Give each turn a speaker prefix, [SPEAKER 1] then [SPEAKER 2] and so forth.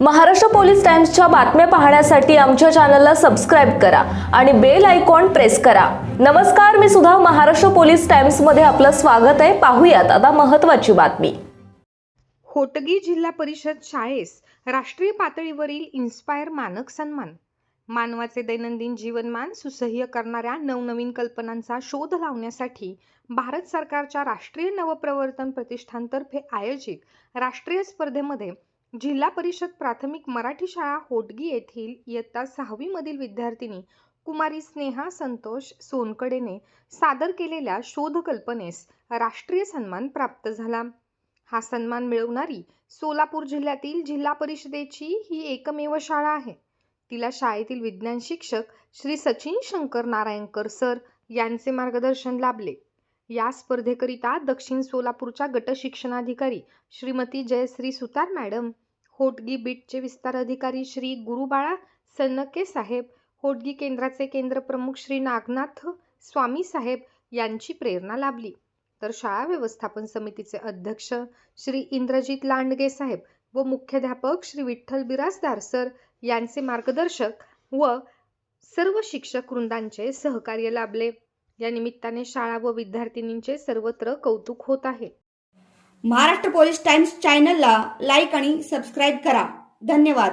[SPEAKER 1] Maharashtra police टाइम्सच्या बातम्या पाहण्यासाठी आमच्या चॅनलला सबस्क्राईब करा आणि बेल आयकॉन प्रेस करा. नमस्कार मी सुद्धा महाराष्ट्र पोलीस टाइम्समध्ये आपलं स्वागत आहे. पाहूयात आता महत्त्वाची बातमी.
[SPEAKER 2] होटगी जिल्हा परिषद शाळेस राष्ट्रीय पातळीवरील इन्स्पायर मानक सन्मान. मानवाचे दैनंदिन जीवनमान सुसह्य करणाऱ्या नवनवीन कल्पनांचा शोध लावण्यासाठी भारत सरकारच्या राष्ट्रीय नवप्रवर्तन प्रतिष्ठानतर्फे आयोजित राष्ट्रीय स्पर्धेमध्ये जिल्हा परिषद प्राथमिक मराठी शाळा होटगी येथील इयत्ता सहावीमधील विद्यार्थिनी कुमारी स्नेहा संतोष सोनकडेने सादर केलेल्या शोधकल्पनेस राष्ट्रीय सन्मान प्राप्त झाला. हा सन्मान मिळवणारी सोलापूर जिल्ह्यातील जिल्हा परिषदेची ही एकमेव शाळा आहे. तिला शाळेतील विज्ञान शिक्षक श्री सचिन शंकर नारायणकर सर यांचे मार्गदर्शन लाभले. या स्पर्धेकरिता दक्षिण सोलापूरच्या गट शिक्षणाधिकारी श्रीमती जयश्री सुतार मॅडम होटगी बीटचे विस्तार अधिकारी श्री गुरुबाळा सन्नके साहेब होटगी केंद्राचे केंद्रप्रमुख श्री नागनाथ स्वामी साहेब यांची प्रेरणा लाभली. तर शाळा व्यवस्थापन समितीचे अध्यक्ष श्री इंद्रजित लांडगे साहेब व मुख्याध्यापक श्री विठ्ठल बिरासदार सर यांचे मार्गदर्शक व सर्व शिक्षक वृंदांचे सहकार्य लाभले. या निमित्ताने शाळा व विद्यार्थिनींचे सर्वत्र कौतुक होत आहे.
[SPEAKER 3] महाराष्ट्र पोलीस टाइम्स चॅनलला लाईक आणि सबस्क्राईब करा. धन्यवाद.